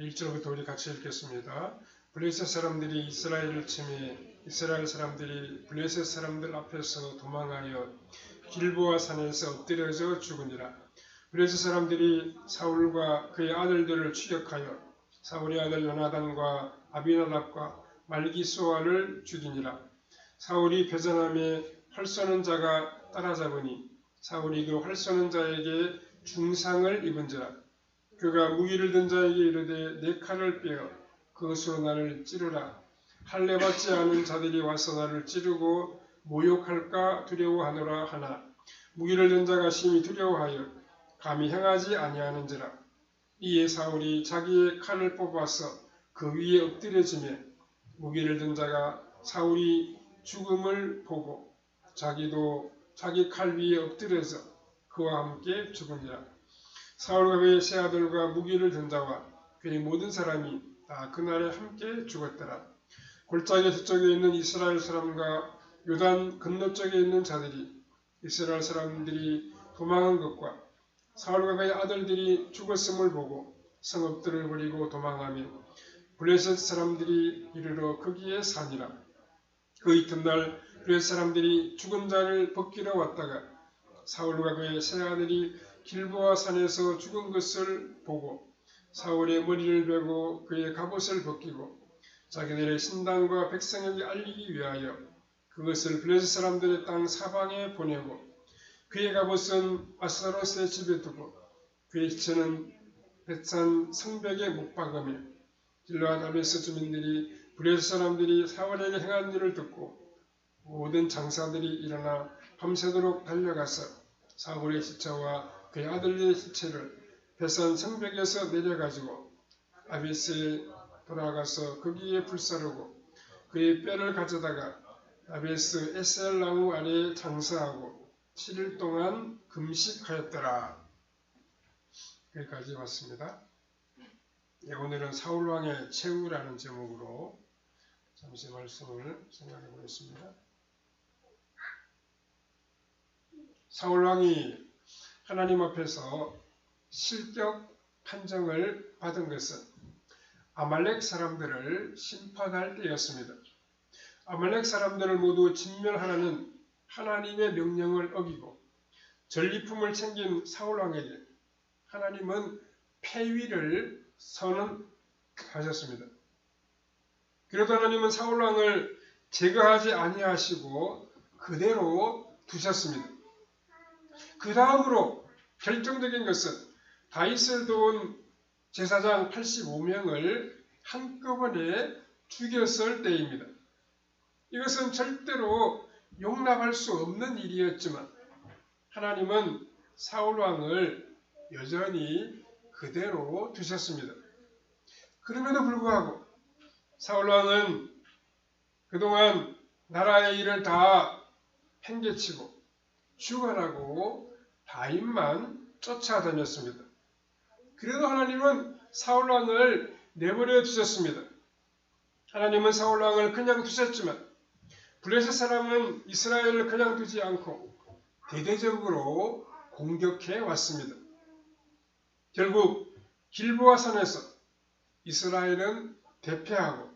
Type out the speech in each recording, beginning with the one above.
1절부터 우리 같이 읽겠습니다. 블레셋 사람들이 이스라엘을 침해 이스라엘 사람들이 블레셋 사람들 앞에서 도망하여 길보아 산에서 엎드려져 죽으니라. 블레셋 사람들이 사울과 그의 아들들을 추격하여 사울의 아들 요나단과 아비나답과 말기소아를 죽이니라. 사울이 배전함에 활 쏘는 자가 따라잡으니 사울이 그 활 쏘는 자에게 중상을 입은지라. 그가 무기를 든 자에게 이르되 내 칼을 빼어 그것으로 나를 찌르라. 할례 받지 않은 자들이 와서 나를 찌르고 모욕할까 두려워하노라 하나 무기를 든 자가 심히 두려워하여 감히 행하지 아니하는지라. 이에 사울이 자기의 칼을 뽑아서 그 위에 엎드려지며 무기를 든 자가 사울이 죽음을 보고 자기도 자기 칼 위에 엎드려서 그와 함께 죽으니라. 사울과 그의 세 아들과 무기를 든 자와 그의 모든 사람이 다 그날에 함께 죽었더라. 골짜기 서쪽에 있는 이스라엘 사람과 요단 건너쪽에 있는 자들이 이스라엘 사람들이 도망한 것과 사울과 그의 아들들이 죽었음을 보고 성읍들을 버리고 도망하며 블레셋 사람들이 이르러 거기에 사니라. 그 이튿날 블레셋 사람들이 죽은 자를 벗기러 왔다가 사울과 그의 세 아들이 길보아 산에서 죽은 것을 보고 사울의 머리를 베고 그의 갑옷을 벗기고 자기들의 신당과 백성에게 알리기 위하여 그것을 블레셋 사람들의 땅 사방에 보내고 그의 갑옷은 아사로스의 집에 두고 그의 시체는 백산 성벽에 못 박으며 길로한 아베스 주민들이 블레셋 사람들이 사울에게 행한 일을 듣고 모든 장사들이 일어나 밤새도록 달려가서 사울의 시체와 그의 아들의 시체를 베산 성벽에서 내려가지고 아베스에 돌아가서 거기에 불사르고 그의 뼈를 가져다가 아베스 에셀 나무 아래에 장사하고 7일 동안 금식하였더라. 여기까지 왔습니다. 예, 오늘은 사울왕의 최후라는 제목으로 잠시 말씀을 생각해 보겠습니다. 사울왕이 하나님 앞에서 실격 판정을 받은 것은 아말렉 사람들을 심판할 때였습니다. 아말렉 사람들을 모두 진멸하라는 하나님의 명령을 어기고 전리품을 챙긴 사울왕에게 하나님은 폐위를 선언하셨습니다. 그래도 하나님은 사울왕을 제거하지 아니하시고 그대로 두셨습니다. 그 다음으로 결정적인 것은 다윗을 도운 제사장 85명을 한꺼번에 죽였을 때입니다. 이것은 절대로 용납할 수 없는 일이었지만 하나님은 사울왕을 여전히 그대로 두셨습니다. 그럼에도 불구하고 사울왕은 그동안 나라의 일을 다 행개치고 주관하고 다윗만 쫓아다녔습니다. 그래도 하나님은 사울왕을 내버려 두셨습니다. 하나님은 사울왕을 그냥 두셨지만 블레셋 사람은 이스라엘을 그냥 두지 않고 대대적으로 공격해 왔습니다. 결국 길보아 산에서 이스라엘은 대패하고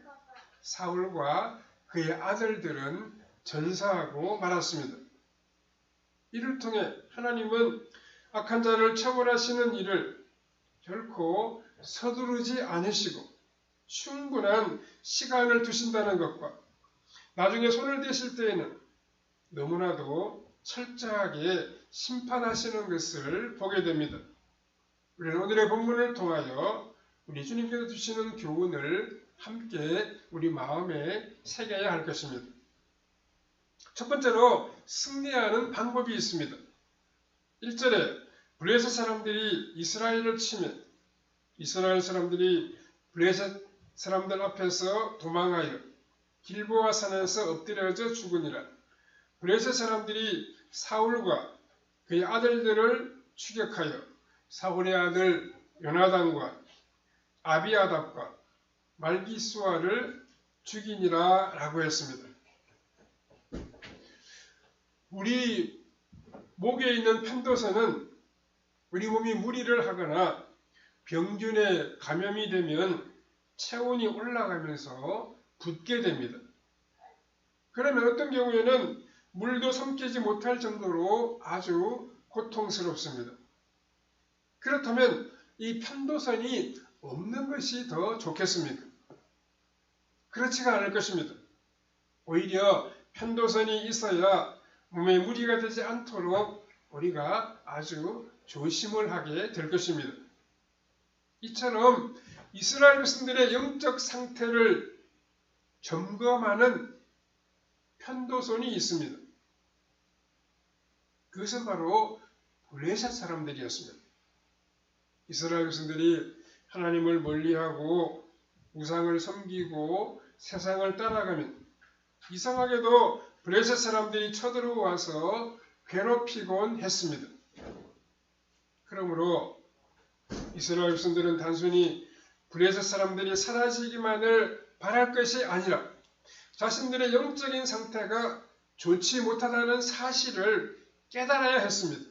사울과 그의 아들들은 전사하고 말았습니다. 이를 통해 하나님은 악한 자를 처벌하시는 일을 결코 서두르지 않으시고 충분한 시간을 두신다는 것과 나중에 손을 대실 때에는 너무나도 철저하게 심판하시는 것을 보게 됩니다. 우리는 오늘의 본문을 통하여 우리 주님께서 주시는 교훈을 함께 우리 마음에 새겨야 할 것입니다. 첫 번째로 승리하는 방법이 있습니다. 1절에 블레셋 사람들이 이스라엘을 치면 이스라엘 사람들이 블레셋 사람들 앞에서 도망하여 길보아 산에서 엎드려져 죽으니라. 블레셋 사람들이 사울과 그의 아들들을 추격하여 사울의 아들 요나단과 아비아답과 말기수아를 죽이니라 라고 했습니다. 우리 목에 있는 편도선은 우리 몸이 무리를 하거나 병균에 감염이 되면 체온이 올라가면서 붓게 됩니다. 그러면 어떤 경우에는 물도 삼키지 못할 정도로 아주 고통스럽습니다. 그렇다면 이 편도선이 없는 것이 더 좋겠습니까? 그렇지가 않을 것입니다. 오히려 편도선이 있어야 몸에 무리가 되지 않도록 우리가 아주 조심을 하게 될 것입니다. 이처럼 이스라엘 백성들의 영적 상태를 점검하는 편도선이 있습니다. 그것은 바로 블레셋 사람들이었습니다. 이스라엘 백성들이 하나님을 멀리하고 우상을 섬기고 세상을 따라가면 이상하게도 블레셋 사람들이 쳐들어와서 괴롭히곤 했습니다. 그러므로 이스라엘 백성들은 단순히 블레셋 사람들이 사라지기만을 바랄 것이 아니라 자신들의 영적인 상태가 좋지 못하다는 사실을 깨달아야 했습니다.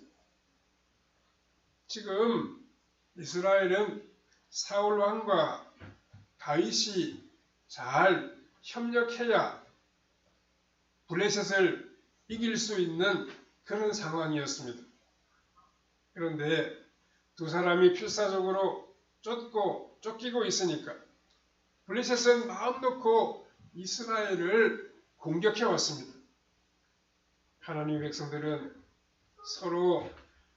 지금 이스라엘은 사울 왕과 다윗이 잘 협력해야 블레셋을 이길 수 있는 그런 상황이었습니다. 그런데 두 사람이 필사적으로 쫓고 쫓기고 있으니까 블레셋은 마음 놓고 이스라엘을 공격해 왔습니다. 하나님 백성들은 서로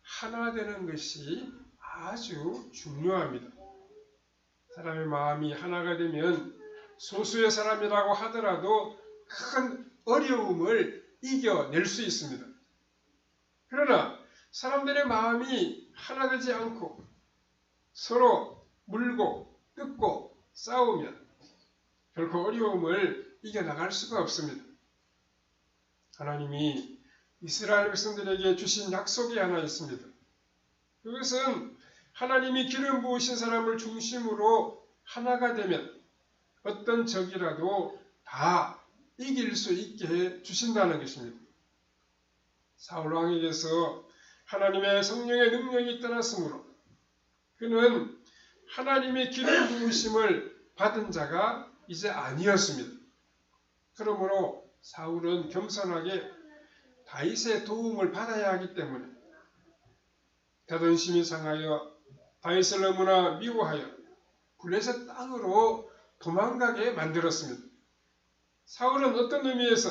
하나 되는 것이 아주 중요합니다. 사람의 마음이 하나가 되면 소수의 사람이라고 하더라도 큰 어려움을 이겨낼 수 있습니다. 그러나 사람들의 마음이 하나 되지 않고 서로 물고 뜯고 싸우면 결코 어려움을 이겨나갈 수가 없습니다. 하나님이 이스라엘 백성들에게 주신 약속이 하나 있습니다. 그것은 하나님이 기름 부으신 사람을 중심으로 하나가 되면 어떤 적이라도 다 이길 수 있게 해 주신다는 것입니다. 사울 왕에게서 하나님의 성령의 능력이 떠났으므로 그는 하나님의 기름 부으심을 받은 자가 이제 아니었습니다. 그러므로 사울은 겸손하게 다윗의 도움을 받아야 하기 때문에 자존심이 상하여 다윗을 너무나 미워하여 블레셋 땅으로 도망가게 만들었습니다. 사울은 어떤 의미에서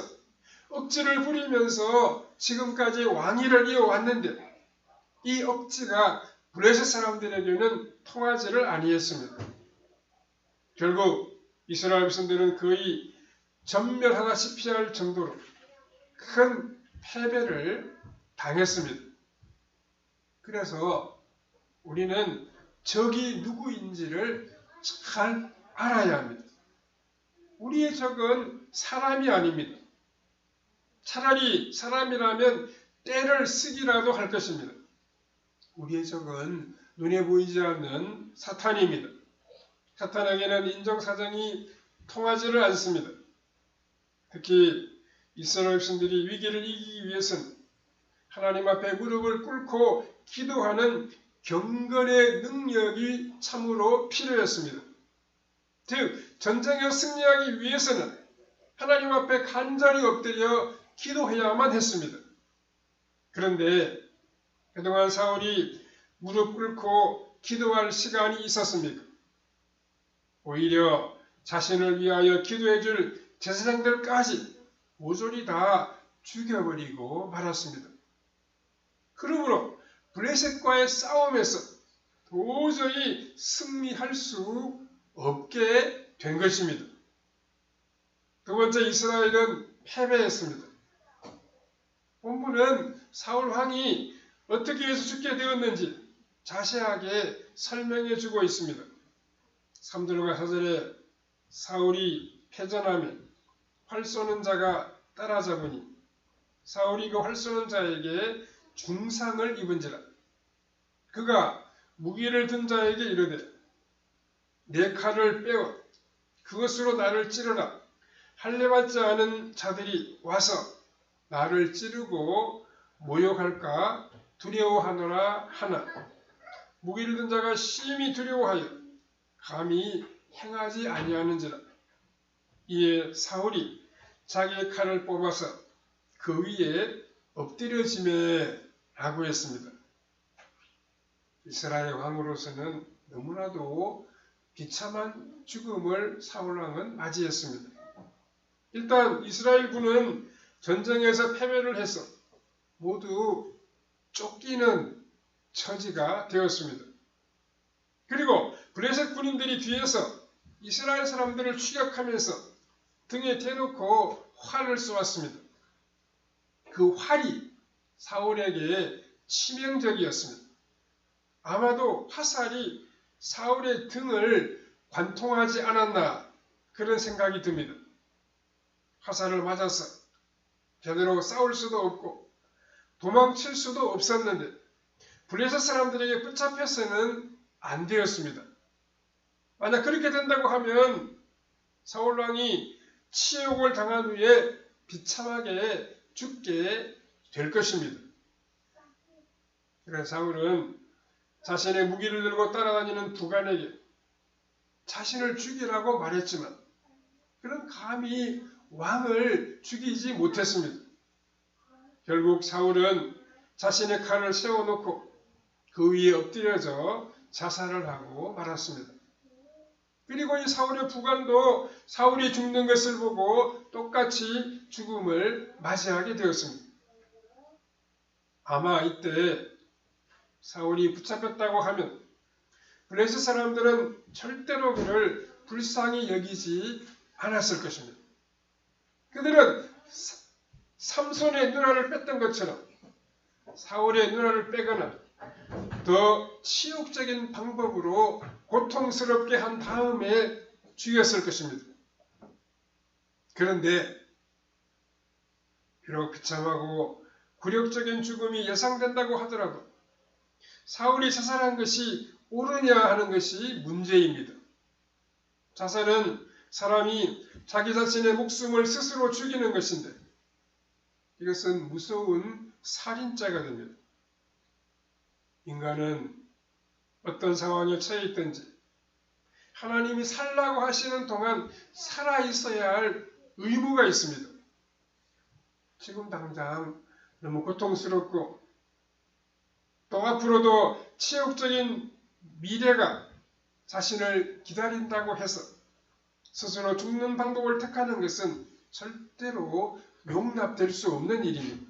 억지를 부리면서 지금까지 왕위를 이어왔는데 이 억지가 블레셋 사람들에게는 통하지를 아니했습니다. 결국 이스라엘 백성들은 거의 전멸하다시피 할 정도로 큰 패배를 당했습니다. 그래서 우리는 적이 누구인지를 잘 알아야 합니다. 우리의 적은 사람이 아닙니다. 차라리 사람이라면 때를 쓰기라도 할 것입니다. 우리의 적은 눈에 보이지 않는 사탄입니다. 사탄에게는 인정사정이 통하지를 않습니다. 특히 이스라엘 백성들이 위기를 이기기 위해서는 하나님 앞에 무릎을 꿇고 기도하는 경건의 능력이 참으로 필요했습니다. 즉 전쟁에 승리하기 위해서는 하나님 앞에 간절히 엎드려 기도해야만 했습니다. 그런데 그동안 사울이 무릎 꿇고 기도할 시간이 있었습니까? 오히려 자신을 위하여 기도해 줄 제사장들까지 모조리 다 죽여버리고 말았습니다. 그러므로 블레셋과의 싸움에서 도저히 승리할 수 없게 된 것입니다. 두 번째 이스라엘은 패배했습니다. 본문은 사울 왕이 어떻게 해서 죽게 되었는지 자세하게 설명해 주고 있습니다. 3절과 4절에 사울이 패전하면 활 쏘는 자가 따라잡으니 사울이 그 활 쏘는 자에게 중상을 입은지라 그가 무기를 든 자에게 이르되 내 칼을 빼어 그것으로 나를 찌르라 할례받지 않은 자들이 와서 나를 찌르고 모욕할까 두려워하노라 하나 무기를 든 자가 심히 두려워하여 감히 행하지 아니하는지라. 이에 사울이 자기의 칼을 뽑아서 그 위에 엎드려지매 라고 했습니다. 이스라엘 왕으로서는 너무나도 비참한 죽음을 사울왕은 맞이했습니다. 일단 이스라엘 군은 전쟁에서 패배를 해서 모두 쫓기는 처지가 되었습니다. 그리고 블레셋 군인들이 뒤에서 이스라엘 사람들을 추격하면서 등에 대놓고 활을 쏘았습니다. 그 활이 사울에게 치명적이었습니다. 아마도 화살이 사울의 등을 관통하지 않았나 그런 생각이 듭니다. 화살을 맞아서 제대로 싸울 수도 없고 도망칠 수도 없었는데 블레셋 사람들에게 붙잡혀서는 안 되었습니다. 만약 그렇게 된다고 하면 사울 왕이 치욕을 당한 후에 비참하게 죽게 될 것입니다. 그래서 사울은 자신의 무기를 들고 따라다니는 두간에게 자신을 죽이라고 말했지만 그런 감히 왕을 죽이지 못했습니다. 결국 사울은 자신의 칼을 세워놓고 그 위에 엎드려져 자살을 하고 말았습니다. 그리고 이 사울의 부관도 사울이 죽는 것을 보고 똑같이 죽음을 맞이하게 되었습니다. 아마 이때 사울이 붙잡혔다고 하면 블레셋 사람들은 절대로 그를 불쌍히 여기지 않았을 것입니다. 그들은 삼손의 누나를 뺐던 것처럼 사울의 누나를 빼거나 더 치욕적인 방법으로 고통스럽게 한 다음에 죽였을 것입니다. 그런데 비록 비참하고 굴욕적인 죽음이 예상된다고 하더라도 사울이 자살한 것이 옳으냐 하는 것이 문제입니다. 자살은 사람이 자기 자신의 목숨을 스스로 죽이는 것인데 이것은 무서운 살인자가 됩니다. 인간은 어떤 상황에 처해 있든지 하나님이 살라고 하시는 동안 살아 있어야 할 의무가 있습니다. 지금 당장 너무 고통스럽고 또 앞으로도 치욕적인 미래가 자신을 기다린다고 해서 스스로 죽는 방법을 택하는 것은 절대로 용납될 수 없는 일입니다.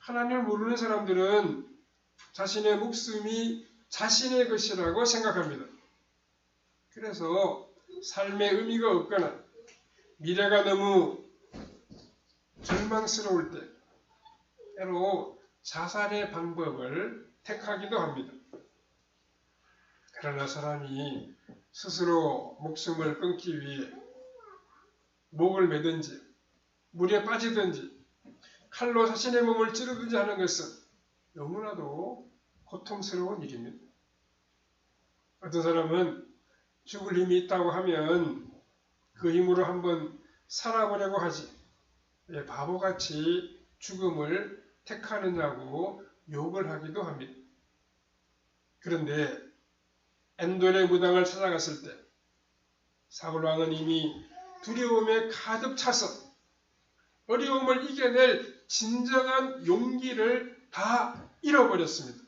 하나님을 모르는 사람들은 자신의 목숨이 자신의 것이라고 생각합니다. 그래서 삶의 의미가 없거나 미래가 너무 절망스러울 때 때로 자살의 방법을 택하기도 합니다. 그러나 사람이 스스로 목숨을 끊기 위해 목을 매든지 물에 빠지든지 칼로 자신의 몸을 찌르든지 하는 것은 너무나도 고통스러운 일입니다. 어떤 사람은 죽을 힘이 있다고 하면 그 힘으로 한번 살아보려고 하지 왜 바보같이 죽음을 택하느냐고 욕을 하기도 합니다. 그런데 엔돌의 무당을 찾아갔을 때 사울왕은 이미 두려움에 가득 차서 어려움을 이겨낼 진정한 용기를 다 잃어버렸습니다.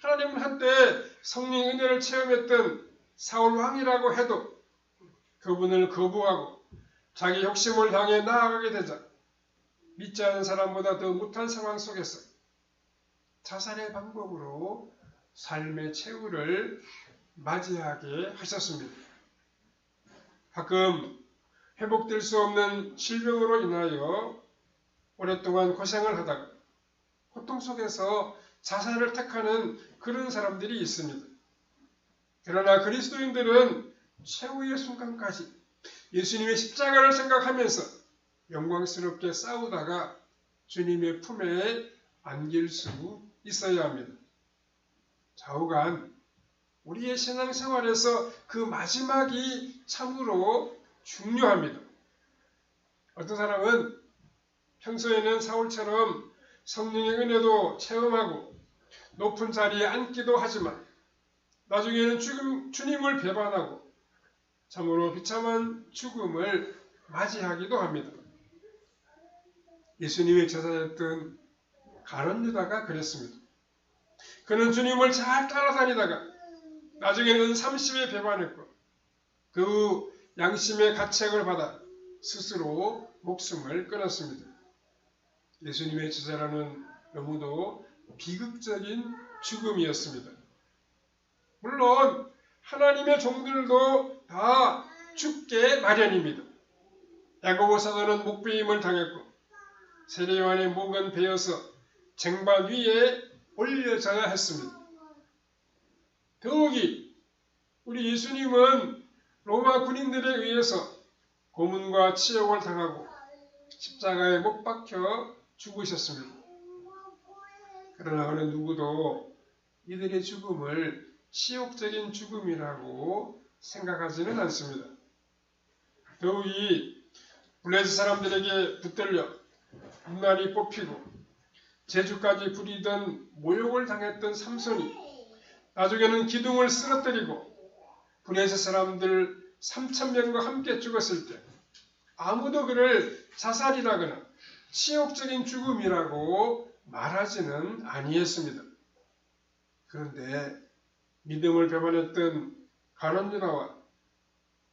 하나님은 한때 성령 은혜를 체험했던 사울 왕이라고 해도 그분을 거부하고 자기 욕심을 향해 나아가게 되자 믿지 않은 사람보다 더 못한 상황 속에서 자살의 방법으로 삶의 최후를 맞이하게 하셨습니다. 가끔 회복될 수 없는 질병으로 인하여 오랫동안 고생을 하다가 고통 속에서 자살을 택하는 그런 사람들이 있습니다. 그러나 그리스도인들은 최후의 순간까지 예수님의 십자가를 생각하면서 영광스럽게 싸우다가 주님의 품에 안길 수 있어야 합니다. 좌우간 우리의 신앙생활에서 그 마지막이 참으로 중요합니다. 어떤 사람은 평소에는 사울처럼 성령의 은혜도 체험하고 높은 자리에 앉기도 하지만 나중에는 죽음, 주님을 배반하고 참으로 비참한 죽음을 맞이하기도 합니다. 예수님의 제자였던 가론 유다가 그랬습니다. 그는 주님을 잘 따라다니다가 나중에는 30에 배반했고 그 후 양심의 가책을 받아 스스로 목숨을 끊었습니다. 예수님의 제자라는 너무도 비극적인 죽음이었습니다. 물론 하나님의 종들도 다 죽게 마련입니다. 야고보 사도는 목배임을 당했고 세례요한의 목은 베어서 쟁반 위에 올려져야 했습니다. 더욱이 우리 예수님은 로마 군인들에 의해서 고문과 치욕을 당하고 십자가에 못 박혀 죽으셨습니다. 그러나 어느 누구도 이들의 죽음을 치욕적인 죽음이라고 생각하지는 않습니다. 더욱이 블레스 사람들에게 붙들려 눈알이 뽑히고 제주까지 부리던 모욕을 당했던 삼손이 나중에는 기둥을 쓰러뜨리고 블레스 사람들 3천명과 함께 죽었을 때 아무도 그를 자살이라거나 치욕적인 죽음이라고 말하지는 아니했습니다. 그런데 믿음을 배반했던 가론유다와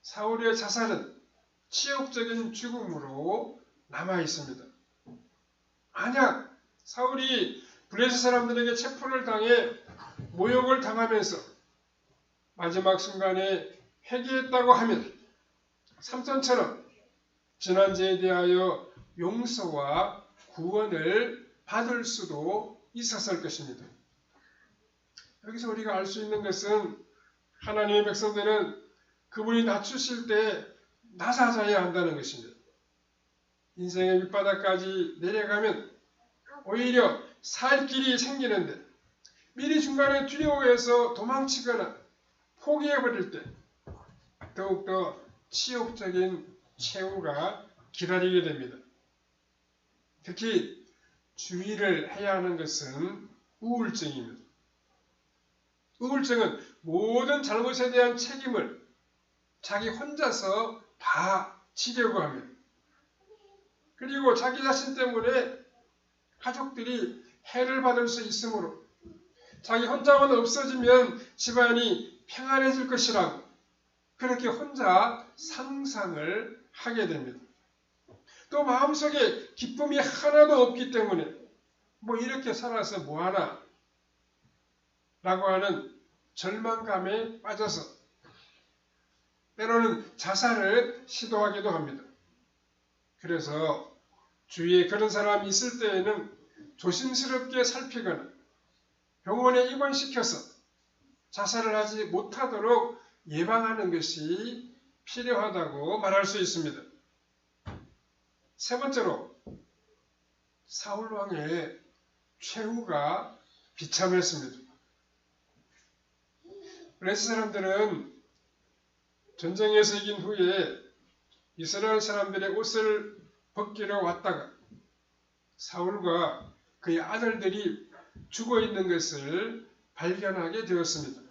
사울의 자살은 치욕적인 죽음으로 남아 있습니다. 만약 사울이 블레스 사람들에게 체포를 당해 모욕을 당하면서 마지막 순간에 회개했다고 하면 삼손처럼 지난죄에 대하여 용서와 구원을 받을 수도 있었을 것입니다. 여기서 우리가 알 수 있는 것은 하나님의 백성들은 그분이 낮추실 때 낮아져야 한다는 것입니다. 인생의 밑바닥까지 내려가면 오히려 살 길이 생기는데 미리 중간에 두려워해서 도망치거나 포기해버릴 때 더욱더 치욕적인 최후가 기다리게 됩니다. 특히 주의를 해야 하는 것은 우울증입니다. 우울증은 모든 잘못에 대한 책임을 자기 혼자서 다 지려고 합니다. 그리고 자기 자신 때문에 가족들이 해를 받을 수 있으므로 자기 혼자만 없어지면 집안이 평안해질 것이라고 그렇게 혼자 상상을 하게 됩니다. 또 마음속에 기쁨이 하나도 없기 때문에 뭐 이렇게 살아서 뭐하나 라고 하는 절망감에 빠져서 때로는 자살을 시도하기도 합니다. 그래서 주위에 그런 사람이 있을 때에는 조심스럽게 살피거나 병원에 입원시켜서 자살을 하지 못하도록 예방하는 것이 필요하다고 말할 수 있습니다. 세 번째로 사울 왕의 최후가 비참했습니다. 블레스 사람들은 전쟁에서 이긴 후에 이스라엘 사람들의 옷을 벗기러 왔다가 사울과 그의 아들들이 죽어 있는 것을 발견하게 되었습니다.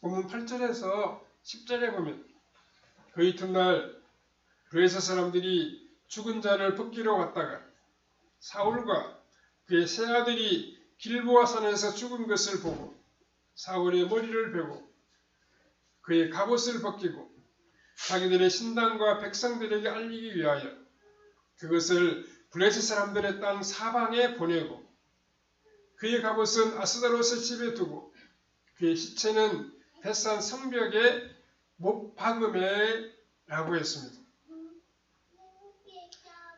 보면 8절에서 10절에 보면 그 이튿날 그레사 사람들이 죽은 자를 벗기러 왔다가 사울과 그의 세 아들이 길보아 산에서 죽은 것을 보고 사울의 머리를 베고 그의 갑옷을 벗기고 자기들의 신당과 백성들에게 알리기 위하여 그것을 블레셋 사람들의 땅 사방에 보내고 그의 갑옷은 아스다로스 집에 두고 그의 시체는 뱃산 성벽에 못 박음에 라고 했습니다.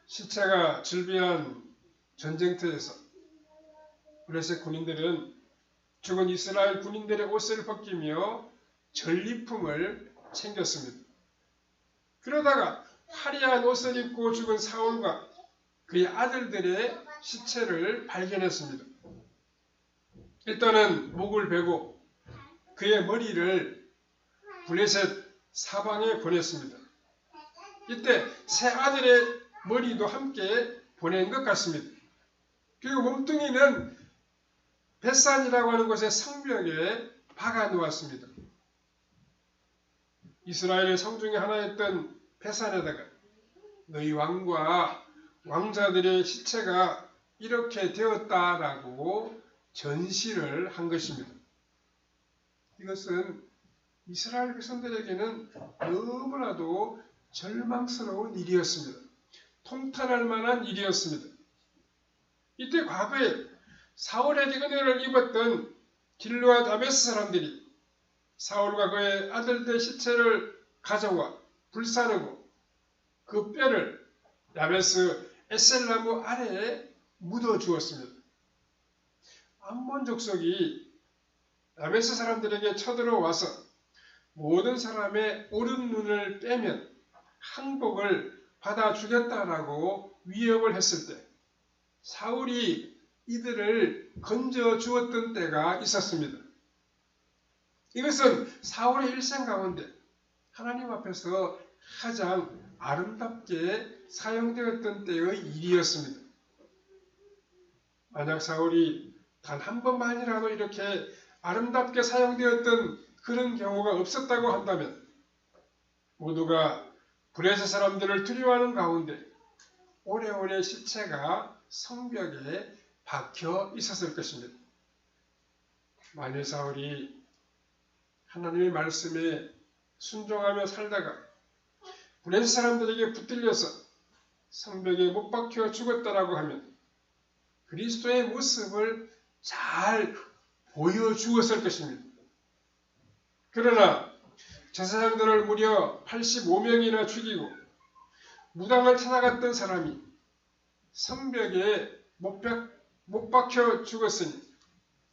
시체가 즐비한 전쟁터에서 블레셋 군인들은 죽은 이스라엘 군인들의 옷을 벗기며 전리품을 챙겼습니다. 그러다가 화려한 옷을 입고 죽은 사울과 그의 아들들의 시체를 발견했습니다. 일단은 목을 베고 그의 머리를 블레셋 사방에 보냈습니다. 이때 세 아들의 머리도 함께 보낸 것 같습니다. 그리고 몸뚱이는 베산이라고 하는 곳의 성벽에 박아 놓았습니다. 이스라엘의 성 중에 하나였던 베산에다가 너희 왕과 왕자들의 시체가 이렇게 되었다라고 전시를 한 것입니다. 이것은 이스라엘 백성들에게는 너무나도 절망스러운 일이었습니다. 통탄할 만한 일이었습니다. 이때 과거에 사울에게 은혜를 입었던 길르와 다메스 사람들이 사울과 그의 아들들 시체를 가져와 불사르고 그 뼈를 야베스 에셀나무 아래에 묻어 주었습니다. 암몬 족속이 야베스 사람들에게 쳐들어와서 모든 사람의 오른 눈을 빼면 항복을 받아 주겠다라고 위협을 했을 때 사울이 이들을 건져 주었던 때가 있었습니다. 이것은 사울의 일생 가운데 하나님 앞에서 가장 아름답게 사용되었던 때의 일이었습니다. 만약 사울이 단 한 번만이라도 이렇게 아름답게 사용되었던 그런 경우가 없었다고 한다면 모두가 브레스 사람들을 두려워하는 가운데 오래오래 시체가 성벽에 박혀 있었을 것입니다. 만일 사울이 하나님의 말씀에 순종하며 살다가 브레스 사람들에게 붙들려서 성벽에 못 박혀 죽었다라고 하면 그리스도의 모습을 잘 보여주었을 것입니다. 그러나 제사장들을 무려 85명이나 죽이고 무당을 찾아갔던 사람이 성벽에 못, 박, 못 박혀 죽었으니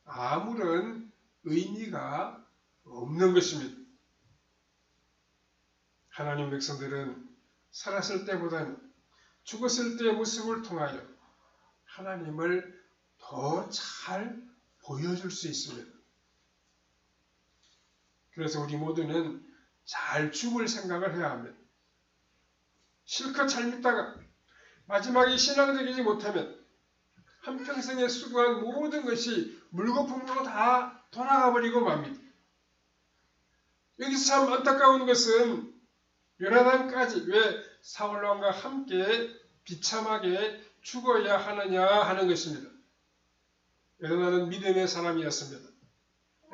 아무런 의미가 없는 것입니다. 하나님 백성들은 살았을 때보다는 죽었을 때의 모습을 통하여 하나님을 더 잘 보여줄 수 있습니다. 그래서 우리 모두는 잘 죽을 생각을 해야 합니다. 실컷 잘 믿다가 마지막에 신앙적이지 못하면 한평생에 수고한 모든 것이 물거품으로 다 돌아가 버리고 맙니다. 여기서 참 안타까운 것은 요나단까지 왜 사울왕과 함께 비참하게 죽어야 하느냐 하는 것입니다. 요나단은 믿음의 사람이었습니다.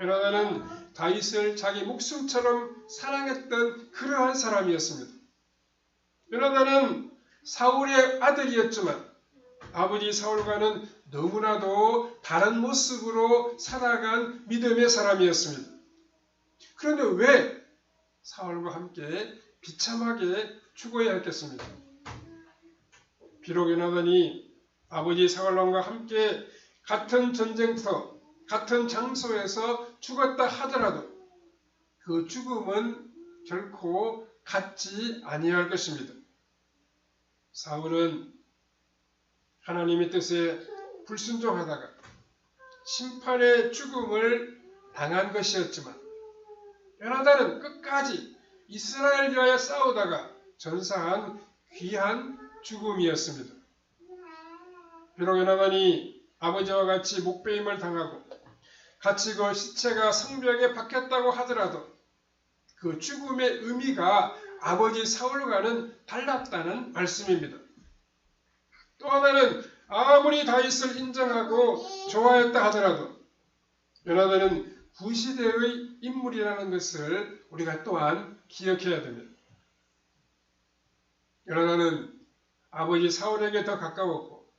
요나단은 다윗을 자기 목숨처럼 사랑했던 그러한 사람이었습니다. 요나단은 사울의 아들이었지만 아버지 사울과는 너무나도 다른 모습으로 살아간 믿음의 사람이었습니다. 그런데 왜 사울과 함께 비참하게 죽어야 했겠습니까? 비록 요나단이 아버지 사울왕과 함께 같은 전쟁터, 같은 장소에서 죽었다 하더라도 그 죽음은 결코 같지 아니할 것입니다. 사울은 하나님의 뜻에 불순종하다가 심판의 죽음을 당한 것이었지만 요나단은 끝까지 이스라엘 위하여 싸우다가 전사한 귀한 죽음이었습니다. 비록 요나단이 아버지와 같이 목배임을 당하고 같이 그 시체가 성벽에 박혔다고 하더라도 그 죽음의 의미가 아버지 사울과는 달랐다는 말씀입니다. 또 하나는 아무리 다윗을 인정하고 좋아했다 하더라도 요나단은 구시대의 인물이라는 것을 우리가 또한 기억해야 됩니다. 요나단은 아버지 사울에게 더 가까웠고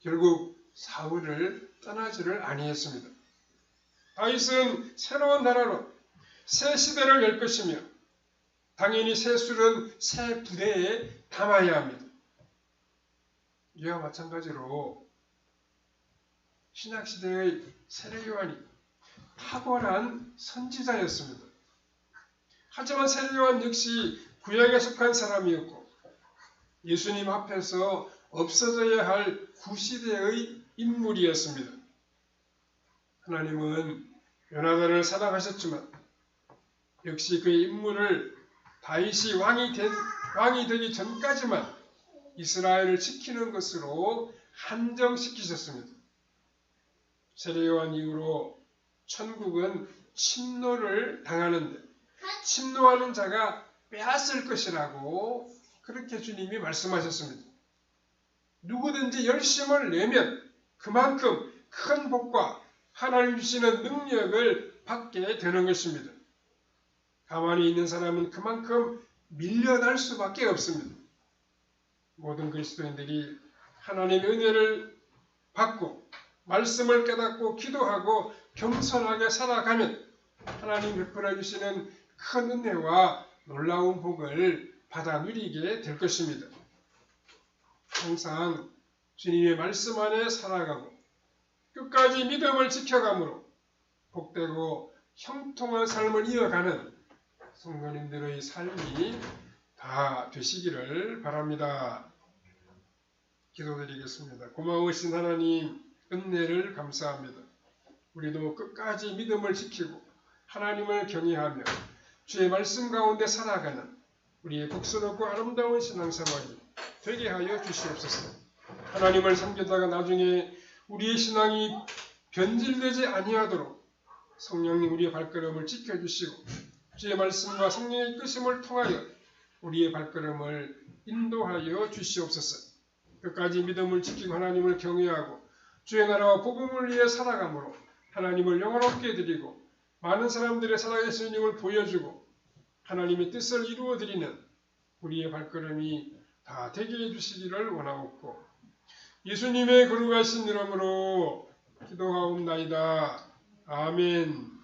결국 사울을 떠나지를 아니했습니다. 다윗은 새로운 나라로 새 시대를 열 것이며 당연히 새 술은 새 부대에 담아야 합니다. 이와 마찬가지로 신약시대의 세례 요한이 탁월한 선지자였습니다. 하지만 세례 요한 역시 구약에 속한 사람이었고 예수님 앞에서 없어져야 할 구시대의 인물이었습니다. 하나님은 요나단을 사랑하셨지만 역시 그의 인물을 다윗이 왕이, 된, 왕이 되기 전까지만 이스라엘을 지키는 것으로 한정시키셨습니다. 세례요한 이후로 천국은 침노를 당하는데 침노하는 자가 빼앗을 것이라고 그렇게 주님이 말씀하셨습니다. 누구든지 열심을 내면 그만큼 큰 복과 하나님 주시는 능력을 받게 되는 것입니다. 가만히 있는 사람은 그만큼 밀려날 수밖에 없습니다. 모든 그리스도인들이 하나님의 은혜를 받고 말씀을 깨닫고 기도하고 겸손하게 살아가면 하나님 베풀어 주시는 큰 은혜와 놀라운 복을 받아 누리게 될 것입니다. 항상 주님의 말씀 안에 살아가고 끝까지 믿음을 지켜가므로 복되고 형통한 삶을 이어가는 성도님들의 삶이 다 되시기를 바랍니다. 기도드리겠습니다. 고마우신 하나님 은혜를 감사합니다. 우리도 끝까지 믿음을 지키고 하나님을 경외하며 주의 말씀 가운데 살아가는 우리의 복스럽고 아름다운 신앙생활이 되게 하여 주시옵소서. 하나님을 섬기다가 나중에 우리의 신앙이 변질되지 아니하도록 성령님 우리의 발걸음을 지켜주시고 주의 말씀과 성령의 끄심을 통하여 우리의 발걸음을 인도하여 주시옵소서. 끝까지 믿음을 지키고 하나님을 경외하고 주의 나라와 복음을 위해 살아가므로 하나님을 영원롭게 드리고 많은 사람들의 살아계신 주님을 보여주고 하나님의 뜻을 이루어 드리는 우리의 발걸음이 다 되게 해주시기를 원하옵고 예수님의 거룩하신 이름으로 기도하옵나이다. 아멘.